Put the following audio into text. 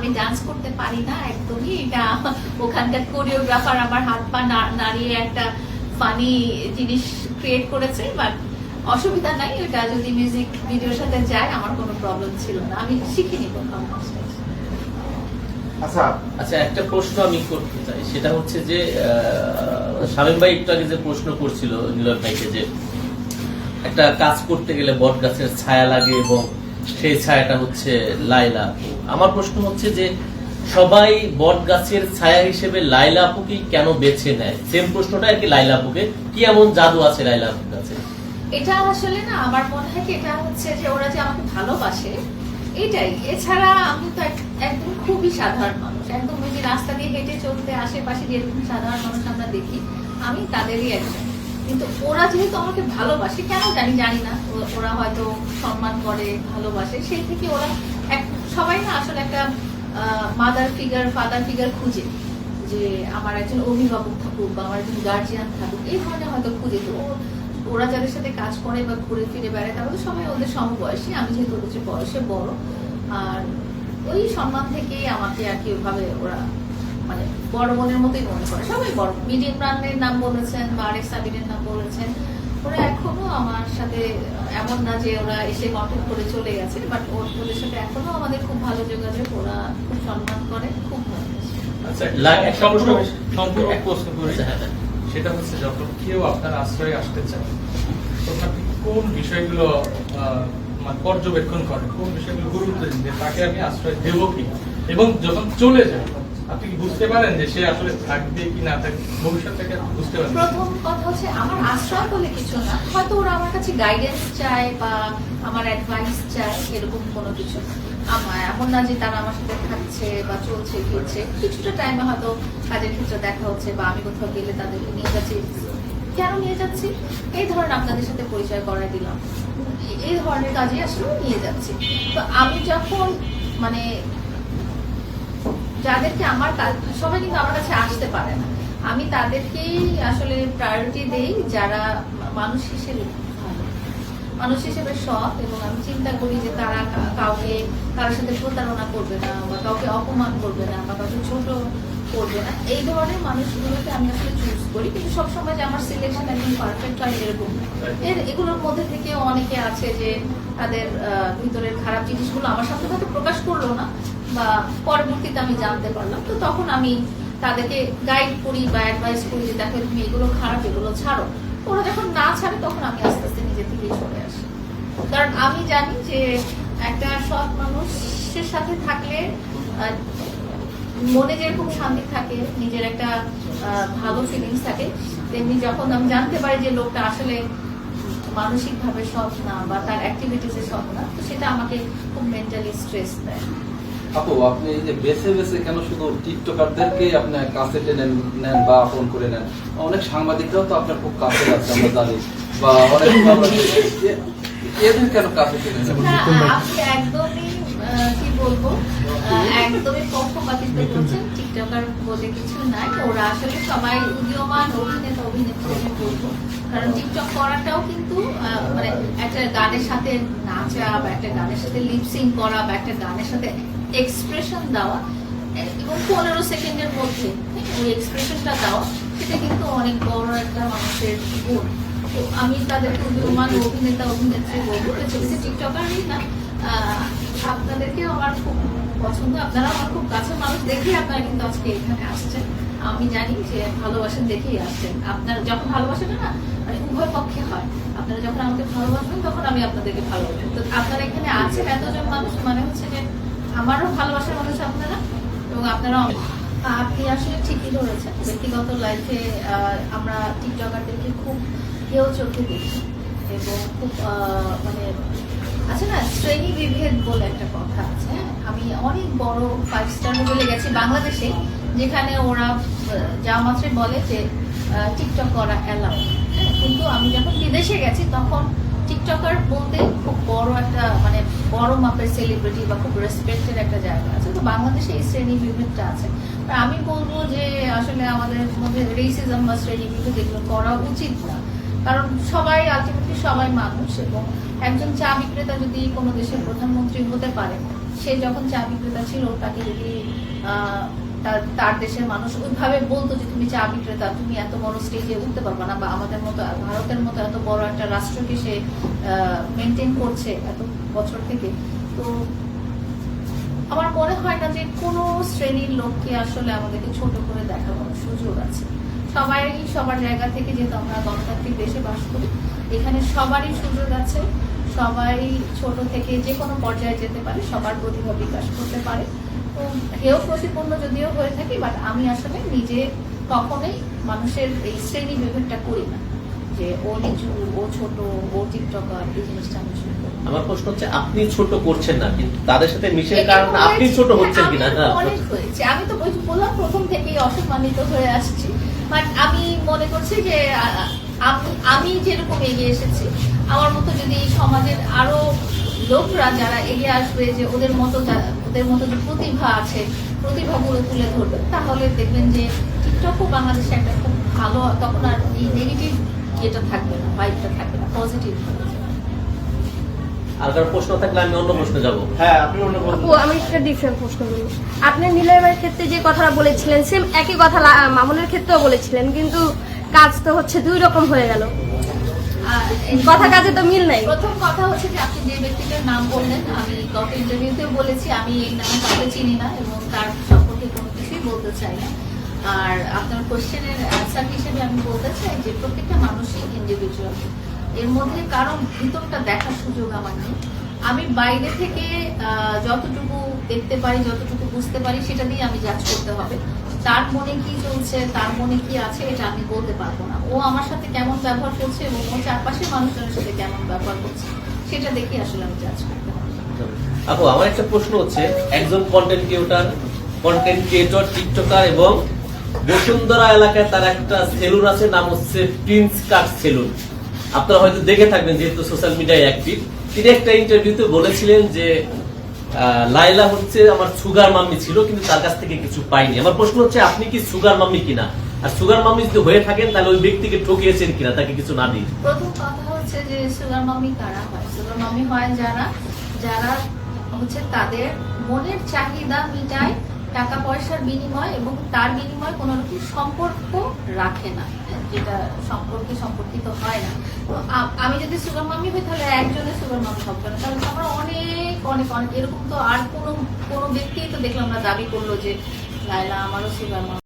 আমি ডান্স করতে পারি না একদমই। এটা ওখানকার কোরিওগ্রাফার আমার হাত পা নাড়িয়ে একটা ফানি জিনিস ক্রিয়েট করেছে বাট অসুবিধা নাই। ওটা যদি মিউজিক ভিডিওর সাথে যায় আমার কোনো প্রবলেম ছিল না। আমি শিখিনি কোথাও আচ্ছা আচ্ছা একটা প্রশ্ন আমি করতে চাই। সেটা হচ্ছে যে আহ, শামীম ভাই একটু আগে যে প্রশ্ন করছিল নীলয় ভাইকে যে একটা কাজ করতে গেলে বট গাছের ছায়া লাগে এবং সেই ছায়াটা হচ্ছে লাইলা। আমার প্রশ্ন হচ্ছে যে, সবাই বট গাছের ছায়া হিসেবে লাইলা আপুকে কেন বেছে নেয়? সেম প্রশ্নটা আর কি লাইলা আপুকে। কি এমন জাদু আছে লাইলা আপুর কাছে? এটা আসলে না, আমার মনে হয় কি, এটা হচ্ছে যে ওরা যে আমাকে ভালোবাসে, এটাই। এছাড়া আমি তো এক- একদম খুবই সাধারণ মানুষ। একদম ওই যে রাস্তা দিয়ে হেঁটে চলতে আশেপাশে যেরকম সাধারণ মানুষ আমরা দেখি, আমি তাদেরই একজন। কিন্তু ওরা যেহেতু আমাকে ভালোবাসে, কেন জানি জানি না। ওরা হয়তো সম্মান করে, ভালোবাসে। সেই থেকে ওরা এক, সবাই না আসলে একটা মাদার ফিগার ফাদার ফিগার খুঁজে। যে আমার একজন অভিভাবক থাকুক বা আমার একজন গার্জিয়ান থাকুক, এই ধরনের হয়তো খুঁজে। তো ওরা যাদের সাথে কাজ করে বা ঘুরে ফিরে বেড়ায়, তারা তো সবাই ওদের সমবয়সী। আমি যেহেতু ওদের বয়সে বড়। আর ওই সম্মান থেকেই আমাকে আর কি ওইভাবে ওরা মানে বড় বোনের মতোই মনে করে। সবাই বড়। মিডিয়াম ব্রান্ডের নাম বলেছেন বা আরেক সাবিনের নাম বলেছেন। ওরা এখনও আমার সাথে এমন না যে ওরা এসে কন্ট্যাক্ট করে চলে গেছে বাট ওদের সাথে এখনও আমাদের খুব ভালো যোগাযোগ। ওরা খুব সম্মান করে খুব আচ্ছা করি আচ্ছা, হ্যাঁ, হ্যাঁ। সেটা হচ্ছে যখন কেউ আপনার আশ্রয়ে আসতে চায় তখন আপনি কোন বিষয়গুলো আহ, মানে পর্যবেক্ষণ করেন? কোন বিষয়গুলো গুরুত্ব দিন তাকে আমি আশ্রয় দেবো কি এবং যখন চলে যায় আপনি বুঝতে পারেন যে সে আসলে থাকবে কি না থাকবে? বুঝতে পারেন? প্রথম কথা হচ্ছে আমার আশ্রয় বলে কিছু না। হয়তো ওরা আমার কাছে গাইডেন্স চায় বা আমার অ্যাডভাইস চায়, এরকম কোনো কিছু। আমার এমন না যে তারা আমার সাথে থাকছে বা চলছে কিছুটা টাইমে হয়তো কাজের ক্ষেত্রে দেখা হচ্ছে বা আমি কোথাও গেলে তাদেরকে নিয়ে যাচ্ছি। কেন নিয়ে যাচ্ছি? এই ধরনের আপনাদের সাথে পরিচয় করায় দিলাম। এই ধরনের কাজে আসলে নিয়ে যাচ্ছি। তো আমি যখন মানে যাদেরকে আমার সবাই কিন্তু আমার কাছে আসতে পারে না। আমি তাদেরকেই আসলে প্রায়োরিটি দেই, যারা মানুষ হিসেবে মানুষ হিসেবে সৎ এবং আমি চিন্তা করি যে তারা কাউকে কারোর সাথে প্রতারণা করবে না বা কাউকে অপমান করবে না বা কাউকে ছোট করবে না। এই ধরনের মানুষগুলোকে আমি আসলে চুজ করি। কিন্তু সবসময় যে আমার সিলেকশন একদম পারফেক্ট হয় এরকম এর এগুলোর মধ্যে থেকে অনেকে আছে যে তাদের ভিতরের খারাপ জিনিসগুলো আমার সাথে হয়তো প্রকাশ করল না বা পরবর্তীতে আমি জানতে পারলাম, তো তখন আমি তাদেরকে গাইড করি বা অ্যাডভাইস করি যে দেখো তুমি এগুলো খারাপ, এগুলো ছাড়ো। ওরা যখন না ছাড়ে, তখন আমি আস্তে আস্তে নিজে থেকেই চলে আসি। কারণ আমি জানি যে একটা সৎ মানুষের সাথে থাকলে মনে যেরকম শান্তি থাকে, নিজের একটা ভালো ফিলিংস থাকে, তেমনি যখন আমি জানতে পারি যে লোকটা আসলে মানসিকভাবে সৎ না বা তার অ্যাক্টিভিটিসে সৎ না, তো সেটা আমাকে খুব মেন্টালি স্ট্রেস দেয়। আপু আপনি এই যে বেছে বেছে কেন শুধু টিকটকারদেরকে আপনি কাছে টেনে নেন বা আপন করে নেন? অনেক সাংবাদিকরাও তো আপনার খুব কাছে আছে আমরা জানি। বা অনেক এদের কেন কাছে টেনে নেন? আপনি একদমই কি বলব একদমই পক্ষপাতিত্ব করছেন টিকটকার বলে কিছু নাই। ওরা আসলে সবাই উদীয়মান অভিনেতা অভিনেত্রী বলব। কারণ টিকটক করাটাও কিন্তু আহ, মানে একটা গানের সাথে নাচা বা একটা গানের সাথে লিপসিং করা বা একটা গানের সাথে এক্সপ্রেশন দেওয়া, এবং পনেরো সেকেন্ডের মধ্যে ওই এক্সপ্রেশনটা দেওয়া সেটা কিন্তু অনেক বড় একটা মানুষের গুণ। তো আমি তাদেরকে উদীয়মান অভিনেতা, অভিনেত্রী বলব তো বেছে টিকটকারই না আপনাদেরকে আমার খুব পছন্দ। আপনারা আমার খুব কাছের মানুষ দেখেই আপনারা কিন্তু আজকে এখানে আসছেন। আমি জানি যে ভালোবাসেন দেখেই আসছেন। আপনারা যখন ভালোবাসেন না মানে উভয় পক্ষে হয়। আপনারা যখন আমাকে ভালোবাসবেন, তখন আমি আপনাদেরকে ভালোবাসবো তো আপনারা এখানে আছেন এতজন মানুষ মানে হচ্ছে যে আমারও ভালোবাসার মানুষ আপনারা এবং আপনারা আপনি আসলে ঠিকই ধরেছেন। ব্যক্তিগত লাইফে আমরা টিকটকারদেরকে খুব কেউ চোখে দেখি এবং খুব মানে আছে না, শ্রেণি বিভেদ বলে একটা কথা আছে হ্যাঁ? আমি অনেক বড় ফাইভ স্টার হোটেলে গেছি বাংলাদেশে, যেখানে ওরা যা মাত্রই বলে যে টিকটক করা অ্যালাউ কিন্তু আমি যখন বিদেশে গেছি, তখন টিকটকার বলতে খুব বড় একটা মানে বড় মাপের সেলিব্রিটি বা খুব রেসপেক্টেড একটা জায়গা আছে। তো বাংলাদেশে এই শ্রেণি বিভেদটা আছে। আমি বলব যে আসলে আমাদের মধ্যে রেসিজম বা শ্রেণি বিভেদ এগুলো করা উচিত না। কারণ সবাই আলটিমেটলি সবাই মানুষ এবং একজন চা বিক্রেতা যদি কোনো দেশের প্রধানমন্ত্রী হতে পারে, সে যখন চা বিক্রেতা ছিল, তাকে যদি তার- দেশের মানুষ ওইভাবে বলতো যে তুমি চা বিক্রেতা, তুমি এত বড় স্টেজে উঠতে পারবে না, বা আমাদের মতো, ভারতের মতো এত বড় একটা রাষ্ট্রকে সে মেনটেন করছে এত বছর থেকে। তো আমার মনে হয় না যে কোনো শ্রেণির লোককে আসলে আমাদেরকে ছোট করে কোনো সুযোগ আছে। সবাই সবার জায়গা থেকে যেহেতু আমরা গণতান্ত্রিক দেশে বাস করি, এখানে সবারই সুযোগ আছে। সবাই ছোট থেকে যে কোনো পর্যায়ে যেতে পারে, সবার প্রতিভা বিকাশ করতে পারে। কেউ প্রতিপন্ন যদিও হয়ে থাকে বাট আমি আসলে নিজে কখনোই মানুষের এই শ্রেণি বিভেদটা করি না। যে ও নিচু ও ছোট ও টিকটকার এই জিনিসটা আমি। আমার প্রশ্ন হচ্ছে আপনি ছোট করছেন না কিন্তু তাদের সাথে মিশে কারণ আপনি ছোট হচ্ছেন কিনা? অনেক হয়েছে। আমি তো বই- বললাম প্রথম থেকেই অসম্মানিত হয়ে আসছি। বাট আমি মনে করছি যে আমি- আমি যেরকম এগিয়ে এসেছি আমার মতো যদি সমাজের আরও লোকরা যারা এগিয়ে আসবে যে ওদের মতো ওদের মতো যে প্রতিভা আছে প্রতিভাগুলো তুলে ধরবে তাহলে দেখবেন যে টিকটকও বাংলাদেশে একটা খুব ভালো তখন আর এই নেগেটিভ ইয়েটা থাকবে না ভাইবটা থাকবে না পজিটিভ আর প্রশ্ন থাকলে আমি অন্য প্রশ্নে যাব। হ্যাঁ আপনি অন্য আমি একটা ডিফারেন্ট প্রশ্ন করি। আপনি নিলয়ের ক্ষেত্রে যে কথাটা বলেছিলেন সেম একই কথা লা- মামুনের ক্ষেত্রেও বলেছিলেন কিন্তু কাজ তো হচ্ছে দুই রকম হয়ে গেল। কথা কাজে তো মিল নাই। প্রথম কথা হচ্ছে যে আপনি যে ব্যক্তিটার নাম বললেন, আমি গত ইন্টারভিউতেও বলেছি, আমি এই নামে কাউকে চিনি না এবং তার সম্পর্কে কোনো কিছুই বলতে চাই না। আর আপনার কোশ্চেনের অ্যান্সার হিসেবে আমি বলতে চাই যে প্রত্যেকটা মানুষই ইন্ডিভিজুয়াল এর মধ্যে কারণ ভিতরটা দেখার সুযোগ আমার নেই। আমি বাইরে থেকে যতটুকু দেখতে পারি, যতটুকু বুঝতে পারি, সেটা দিয়ে আমি জাজ করতে হবে। তার মনে কি চলছে, তার মনে কি আছে, এটা আমি বলতে পারব না। ও আমার সাথে কেমন ব্যবহার করছে এবং ও চারপাশের মানুষজনের সাথে কেমন ব্যবহার করছে, সেটা দেখে আসলে আমি জাজ করতে আপু, আমার একটা প্রশ্ন হচ্ছে, একজন content creator content creator TikToker এবং বসুন্ধরা এলাকায় তার একটা সেলুন আছে, নাম হচ্ছে প্রিন্স কাট সেলুন আপনারা হয়তো দেখে থাকবেন, যেহেতু সোশ্যাল মিডিয়ায় অ্যাক্টিভ তিনি একটা ইন্টারভিউতে বলেছিলেন যে লাইলা হচ্ছে আমার সুগার মাম্মি ছিল, কিন্তু তার কাছ থেকে কিছু পাইনি। আমার প্রশ্ন হচ্ছে, আপনি কি সুগার মাম্মি কিনা? আর সুগার মাম্মি যদি হয়ে থাকেন, তাহলে ওই ব্যক্তিকে ঠকিয়েছেন কিনা? তাকে কিছু না দিয়ে প্রথম কথা হচ্ছে যে, সুগার মাম্মি কারা হয়? সুগার মাম্মি হয় যারা যারা হচ্ছে তাদের মনের চাহিদা মিটায় টাকা পয়সার বিনিময় এবং তার বিনিময় কোনো রকম সম্পর্ক রাখে না যেটা সম্পর্কে সম্পর্কিত হয় না। তো আমি যদি সুগার মামি হই, তাহলে একজনের সুগার মামি হবে না তাহলে আমরা অনেক অনেক অনেক, এরকম তো আর কোনো কোনো ব্যক্তি তো দেখলাম না দাবি করল যে লাইলা আমারও সুগার মামি